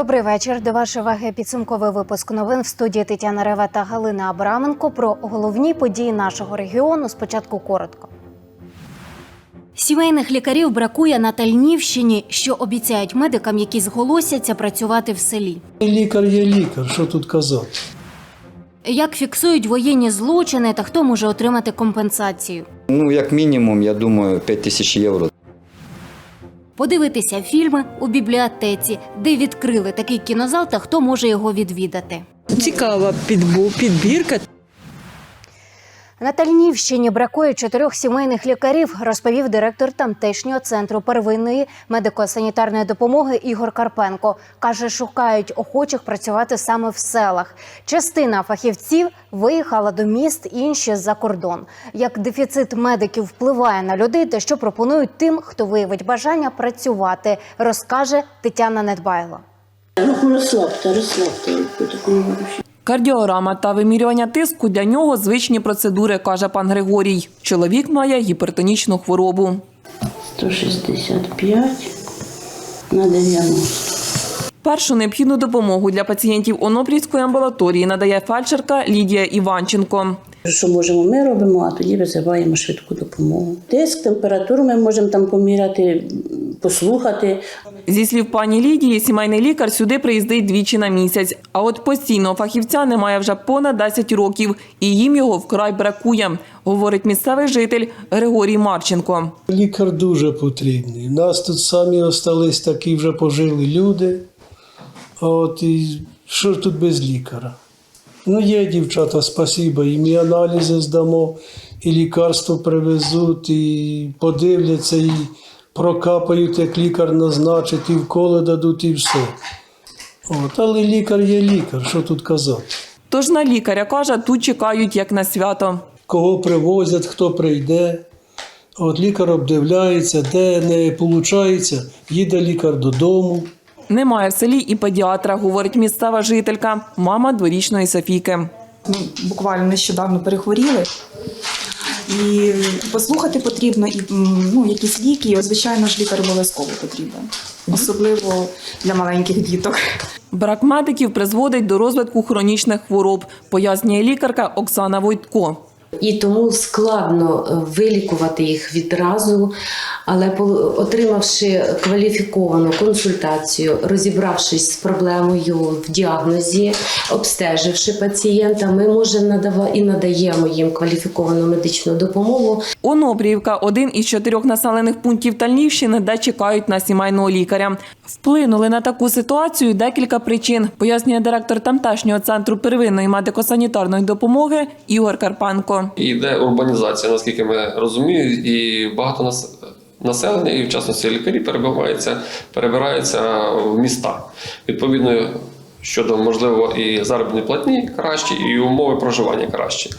Добрий вечір. До вашої уваги підсумковий випуск новин в студії Тетяна Рева та Галина Абраменко про головні події нашого регіону. Спочатку коротко. Сімейних лікарів бракує на Тальнівщині, що обіцяють медикам, які зголосяться працювати в селі. Лікар є лікар, що тут казати? Як фіксують воєнні злочини та хто може отримати компенсацію? Ну, як мінімум, я думаю, 5 тисяч євро. Подивитися фільми у бібліотеці, де відкрили такий кінозал та хто може його відвідати. Цікава підбірка. На Тальнівщині бракує чотирьох сімейних лікарів, розповів директор тамтешнього центру первинної медико-санітарної допомоги Ігор Карпенко. Каже, шукають охочих працювати саме в селах. Частина фахівців виїхала до міст, інші за кордон. Як дефіцит медиків впливає на людей та що пропонують тим, хто виявить бажання працювати, розкаже Тетяна Недбайло. Руку розслабте, розслабте рушу. Кардіорама та вимірювання тиску для нього звичні процедури, каже пан Григорій. Чоловік має гіпертонічну хворобу. 165 на 90. Першу необхідну допомогу для пацієнтів Онопрівської амбулаторії надає фельдшерка Лідія Іванченко. Що можемо, ми робимо, а тоді визиваємо швидку допомогу. Тиск, температуру ми можемо там поміряти, послухати. Зі слів пані Лідії, сімейний лікар сюди приїздить двічі на місяць. А от постійного фахівця немає вже понад 10 років, і їм його вкрай бракує, говорить місцевий житель Григорій Марченко. Лікар дуже потрібний. У нас тут самі остались такі вже пожили люди. От і що ж тут без лікаря? Ну, є дівчата, спасіба, і аналізи здамо, і лікарство привезуть, і подивляться, і прокапають, як лікар назначить, і вколи дадуть, і все. От, але лікар є лікар, що тут казати? Тож на лікаря каже, тут чекають як на свято. кого привозять, хто прийде. От лікар обдивляється, де не виходить, їде лікар додому. Немає в селі і педіатра, говорить місцева жителька, мама дворічної Софійки. Ми буквально нещодавно перехворіли. І послухати потрібно, і ну, якісь ліки, і, звичайно ж, лікар обов'язково потрібен, особливо для маленьких діток. Брак медиків призводить до розвитку хронічних хвороб, пояснює лікарка Оксана Войтко. І тому складно е, вилікувати їх відразу, але отримавши кваліфіковану консультацію, розібравшись з проблемою в діагнозі, обстеживши пацієнта, ми можемо надавати і надаємо їм кваліфіковану медичну допомогу. Онопріївка – один із чотирьох населених пунктів Тальнівщини, де чекають на сімейного лікаря. Вплинули на таку ситуацію декілька причин, пояснює директор тамтешнього центру первинної медико-санітарної допомоги Ігор І йде урбанізація, наскільки ми розуміємо, і багато нас. Населення, і в частності лікарі перебиваються, перебираються в міста. Відповідно, щодо можливо і заробітної платні кращі, і умови проживання кращі.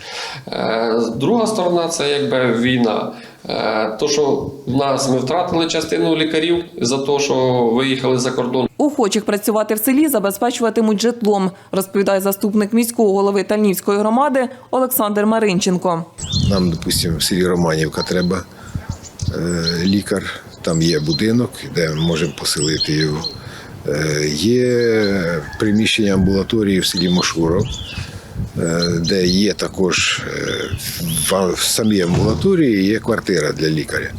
Е, Друга сторона це якби війна. Е, То, що в нас ми втратили частину лікарів за те, що виїхали за кордон. Охочих працювати в селі забезпечуватимуть житлом, розповідає заступник міського голови Тальнівської громади Олександр Маринченко. Нам, допустимо, в селі Романівка треба е, лікар, там є будинок, де ми можемо поселити його. Е, є приміщення амбулаторії в селі Мошуров, де є також е, в, в самій амбулаторії є квартира для лікаря.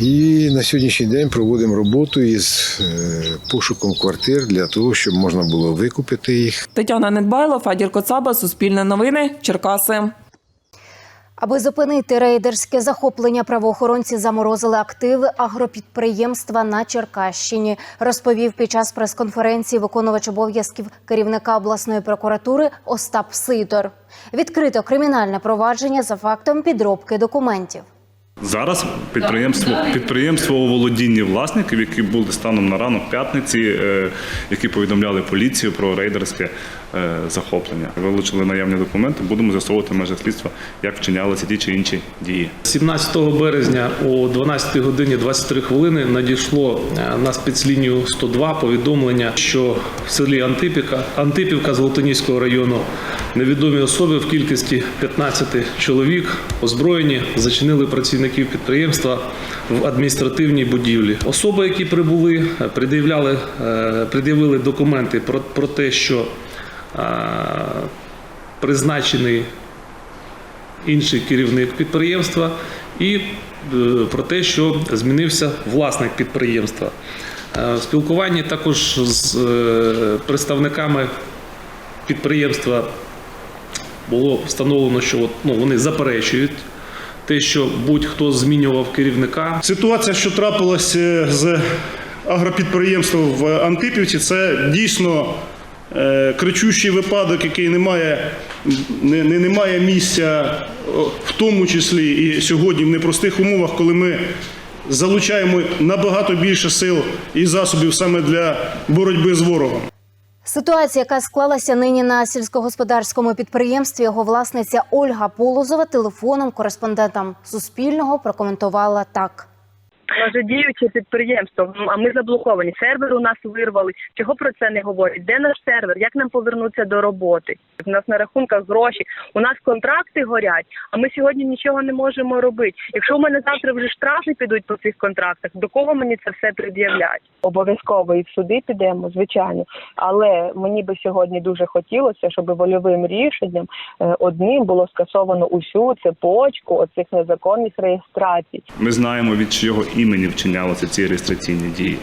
І на сьогоднішній день проводимо роботу із е, пошуком квартир для того, щоб можна було викупити їх Тетяна Недбайло, Фадір Коцаба, Суспільне новини, Черкаси. Аби зупинити рейдерське захоплення, правоохоронці заморозили активи агропідприємства на Черкащині. Розповів під час прес-конференції виконувач обов'язків керівника обласної прокуратури Остап Сидор. Відкрито кримінальне провадження за фактом підробки документів. Зараз підприємство підприємство у володінні власників, які були станом на ранок п'ятниці, е, які повідомляли поліцію про рейдерське е, захоплення. Вилучили наявні документи, будемо з'ясовувати в межах слідства, як вчинялися ті чи інші дії. 17 березня о 12 годині 23 хвилини надійшло е, на спецлінію 102 повідомлення, що в селі Антипівка, Антипівка Золотоніського району невідомі особи в кількості 15 чоловік озброєні зачинили працівників підприємства в адміністративній будівлі. Особи, які прибули, е, пред'являли, е, пред'явили документи про, про те, що е, призначений інший керівник підприємства, і про те, що змінився власник підприємства. В спілкуванні також з представниками підприємства було встановлено, що от, ну, вони заперечують те, що будь-хто змінював керівника. Ситуація, що трапилася з агропідприємством в Антипівці, це дійсно е, кричущий випадок, який не має, не, не, не має місця, в тому числі і сьогодні в непростих умовах, коли ми залучаємо набагато більше сил і засобів саме для боротьби з ворогом. Ситуація, яка склалася нині на сільськогосподарському підприємстві, його власниця Ольга Полозова телефоном кореспондентам Суспільного прокоментувала так. Нас діюче підприємство, а ми заблоковані. Сервер у нас вирвали. Чого про це не говорять? Де наш сервер? Як нам повернутися до роботи? У нас на рахунках гроші, у нас контракти горять, а ми сьогодні нічого не можемо робити. Якщо у мене завтра вже штрафи підуть по цих контрактах, до кого мені це все пред'являть? Обов'язково і в суди підемо, звичайно. Але мені би сьогодні дуже хотілося, щоб вольовим рішенням е, одним було скасовано усю цепочку оцих незаконних реєстрацій. Ми знаємо, від чого імені вчинялися ці реєстраційні дії.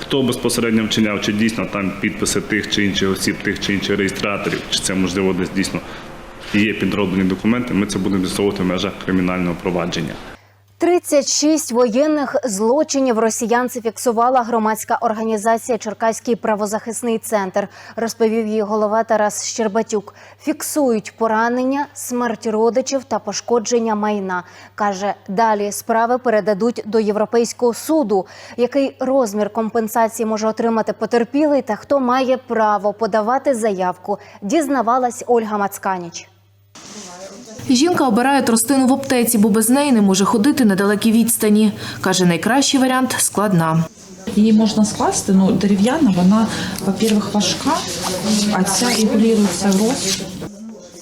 Хто безпосередньо вчиняв, чи дійсно там підписи тих чи інших осіб, тих чи інших реєстраторів, чи це можливо десь дійсно є підроблені документи, ми це будемо з'ясовувати в межах кримінального провадження. 36 воєнних злочинів росіян зафіксувала громадська організація Черкаський правозахисний центр, розповів її голова Тарас Щербатюк. Фіксують поранення, смерть родичів та пошкодження майна. Каже, далі справи передадуть до Європейського суду. Який розмір компенсації може отримати потерпілий та хто має право подавати заявку, дізнавалась Ольга Мацканіч. Жінка обирає тростину в аптеці, бо без неї не може ходити на далекій відстані. Каже, найкращий варіант складна. Її можна скласти, ну дерев'яна, вона, по-перше, важка, а ця регулюється рост.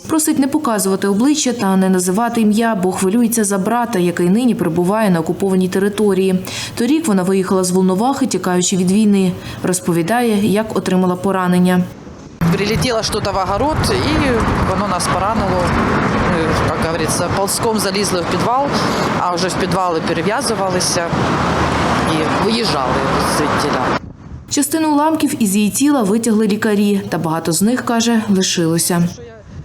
Просить не показувати обличчя та не називати ім'я, бо хвилюється за брата, який нині перебуває на окупованій території. Торік вона виїхала з Волновахи, тікаючи від війни. Розповідає, як отримала поранення. Прилетело что-то в огород, и воно нас поранило Ми, как говорится, ползком залізли в підвал, а вже в підвали перев'язувалися і виїжджали звідтіля. Частину уламків із її тіла витягли лікарі, та багато з них, каже, лишилося.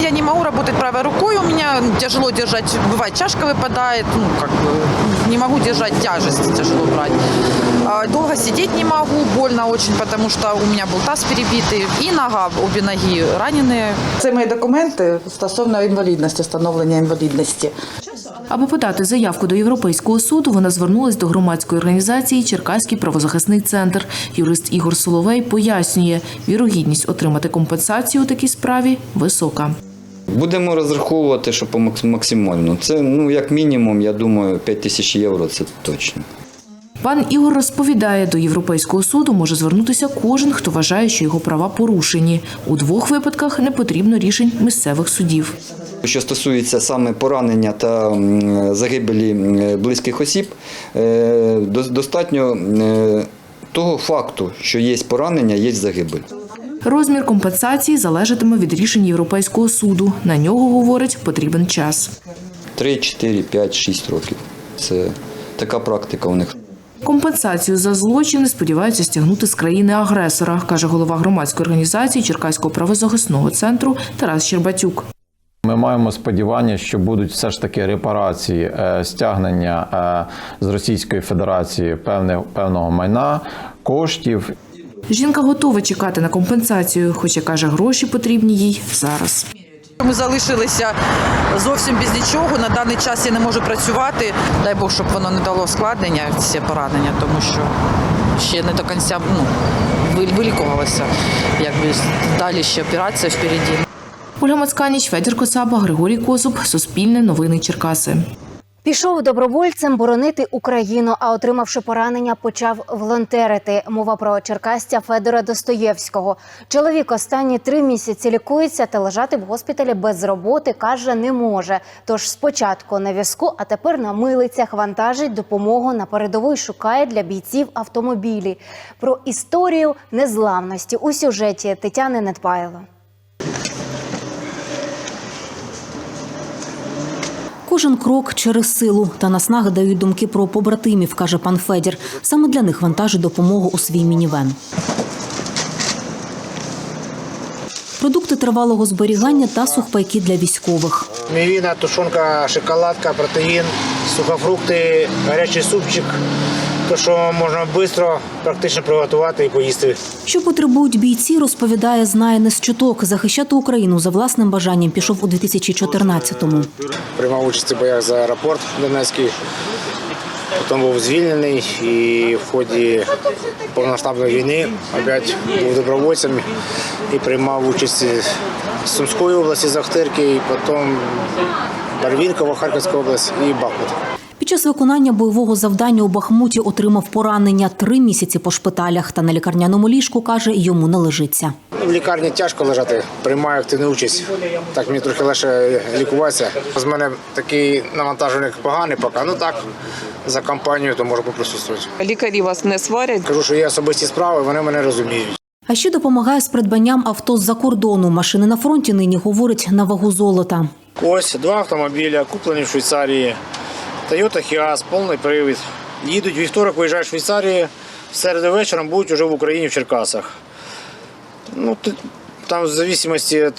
Я не могу работать правой рукой, у меня тяжело держать, бывает чашка выпадает, ну как бы не могу держать тяжесть, тяжело брать. А, Долго сидеть не могу, больно очень, потому что у меня был таз перебитый и нога, обе ноги раненые. Це мої документи стосовно інвалідності, встановлення інвалідності. Аби подати заявку до Європейського суду, вона звернулась до громадської організації Черкаський правозахисний центр. Юрист Ігор Соловей пояснює, вірогідність отримати компенсацію у такій справі висока. Будемо розраховувати, що по макс- максимально. Це ну як мінімум, я думаю, 5 тисяч євро це точно. Пан Ігор розповідає, до Європейського суду може звернутися кожен, хто вважає, що його права порушені. У двох випадках не потрібно рішень місцевих судів. Що стосується саме поранення та загибелі близьких осіб, е, достатньо того факту, що є поранення, є загибель. Розмір компенсації залежатиме від рішень Європейського суду. На нього, говорить, потрібен час. 3, 4, 5, 6 років. Це така практика у них. Компенсацію за злочини сподіваються стягнути з країни-агресора, каже голова громадської організації Черкаського правозахисного центру Тарас Щербатюк. Ми маємо сподівання, що будуть все ж таки репарації, е, стягнення е, з Російської Федерації певного майна, коштів. Жінка готова чекати на компенсацію, хоча каже, гроші потрібні їй зараз. Ми залишилися зовсім без нічого. На даний час я не можу працювати. Дай Бог, щоб воно не дало складнення, ці поранення, тому що ще не до кінця ну, ви- вилікувалася. Якби далі ще операція впереді. Ольга Мацканіч, Федір Коцаба, Григорій Козуб, Суспільне новини Черкаси. Пішов добровольцем боронити Україну, а отримавши поранення, почав волонтерити. Мова про черкастя Федора Достоєвського. Чоловік останні три місяці лікується та лежати в госпіталі без роботи каже не може. Тож спочатку на візку, а тепер на милицях вантажить допомогу на передову шукає для бійців автомобілі. Про історію незламності у сюжеті Тетяни Недбайло. Кожен крок через силу та наснаги дають думки про побратимів, каже пан Федір. Саме для них вантажить допомогу у свій мінівен. Продукти тривалого зберігання та сухпайки для військових. Мівіна, тушонка, шоколадка, протеїн, сухофрукти, гарячий супчик. То, що можна швидко, практично приготувати і поїсти. Що потребують бійці, розповідає, знає не з чуток. Захищати Україну за власним бажанням пішов у 2014-му. Приймав участь у боях за аеропорт Донецький. Потім був звільнений і в ході повномасштабної війни опять був добровольцем і приймав участь з Сумської області, з Ахтирки, і потім Барвінкова, Харківська область і Бахмут. Під час виконання бойового завдання у Бахмуті отримав поранення три місяці по шпиталях. Та на лікарняному ліжку каже, йому не лежиться. В лікарні тяжко лежати, приймаю активну участь. Так мені трохи легше лікуватися. З мене такий навантажений поганий поки. Ну так, за компанію, то можу поприсутствувати. Лікарі вас не сварять. Кажу, що є особисті справи, вони мене розуміють. А ще допомагає з придбанням авто з-за кордону. Машини на фронті нині говорить на вагу золота. Ось два автомобіля, куплені в Швейцарії. Toyota Hiace, повний привід. Їдуть вівторок, виїжджають в Швейцарії, в середу вечором будуть вже в Україні в Черкасах. Ну, там в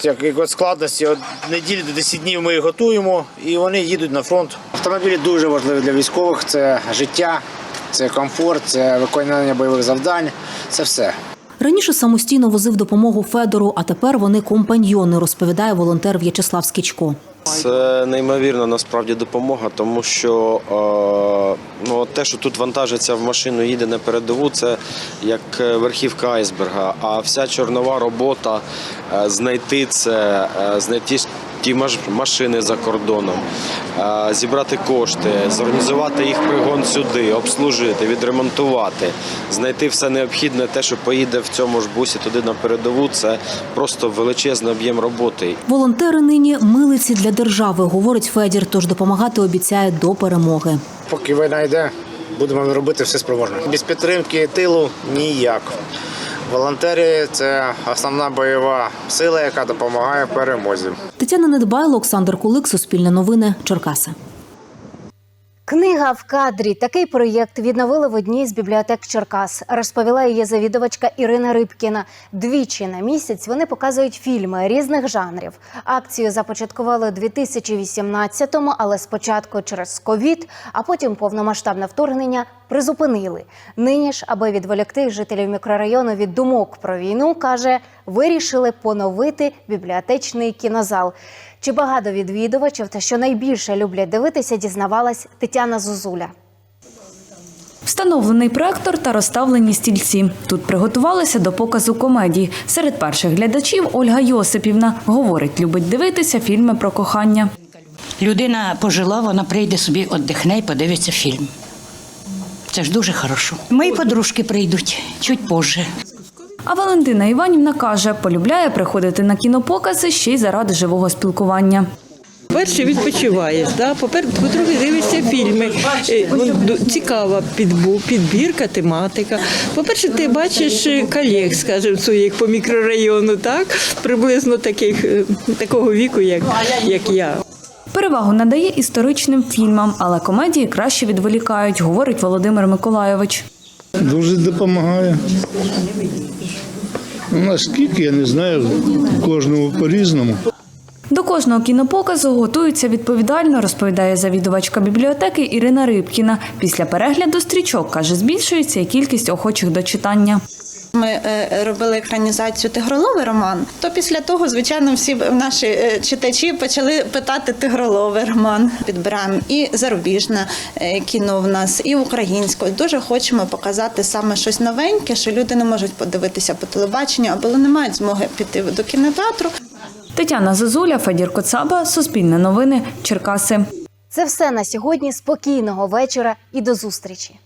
як від складності, від неділі до 10 днів ми їх готуємо і вони їдуть на фронт. Автомобілі дуже важливі для військових. Це життя, це комфорт, це виконання бойових завдань, це все. Раніше самостійно возив допомогу Федору, а тепер вони компаньйони, розповідає волонтер В'ячеслав Скічко. Це неймовірна насправді допомога, тому що е, ну, те, що тут вантажиться в машину, їде на передову, це як е, верхівка айсберга. А вся чорнова робота е, знайти це, знайти ті маш- машини за кордоном, зібрати кошти, зорганізувати їх пригон сюди, обслужити, відремонтувати, знайти все необхідне, те, що поїде в цьому ж бусі туди на передову, це просто величезний об'єм роботи. Волонтери нині милиці для держави, говорить Федір, тож допомагати обіцяє до перемоги. Поки війна йде, будемо робити все спроможне. Без підтримки тилу ніяк. Волонтери це основна бойова сила, яка допомагає перемозі. Тетяна Недбайло, Олександр Кулик, Суспільне новини, Черкаси. Книга в кадрі. Такий проєкт відновили в одній з бібліотек Черкас. Розповіла її завідувачка Ірина Рибкіна. Двічі на місяць вони показують фільми різних жанрів. Акцію започаткували у 2018-му, але спочатку через ковід, а потім повномасштабне вторгнення призупинили. Нині ж, аби відволікти жителів мікрорайону від думок про війну, каже, вирішили поновити бібліотечний кінозал. Чи багато відвідувачів та що найбільше люблять дивитися, дізнавалась Тетяна Зозуля. Встановлений проектор та розставлені стільці. Тут приготувалися до показу комедії. Серед перших глядачів Ольга Йосипівна говорить, любить дивитися фільми про кохання. Людина пожила, вона прийде собі, віддихне і подивиться фільм. Це ж дуже хорошо. Мої подружки прийдуть чуть позже. А Валентина Іванівна каже, полюбляє приходити на кінопокази ще й заради живого спілкування. Перше відпочиваєш, да? потрохи дивишся фільми. Е, Цікава підбірка, тематика. По-перше, ти бачиш е, колег, скажімо, своїх по мікрорайону, так? приблизно таких, е, такого віку, як, як я. Перевагу надає історичним фільмам, але комедії краще відволікають, говорить Володимир Миколайович. Дуже допомагає. Ну, Наскільки я не знаю, кожному по-різному. До кожного кінопоказу готуються відповідально, розповідає завідувачка бібліотеки Ірина Рибкіна. Після перегляду стрічок каже, збільшується і кількість охочих до читання. Ми е, робили екранізацію Тигроловий роман. То після того, звичайно, всі наші е, читачі почали питати Тигроловий роман. Підбираємо і зарубіжне е, кіно в нас, і українське. Дуже хочемо показати саме щось новеньке, що люди не можуть подивитися по телебаченню або не мають змоги піти до кінотеатру. Тетяна Зозуля, Федір Коцаба, Суспільне новини, Черкаси. Це все на сьогодні. Спокійного вечора і до зустрічі.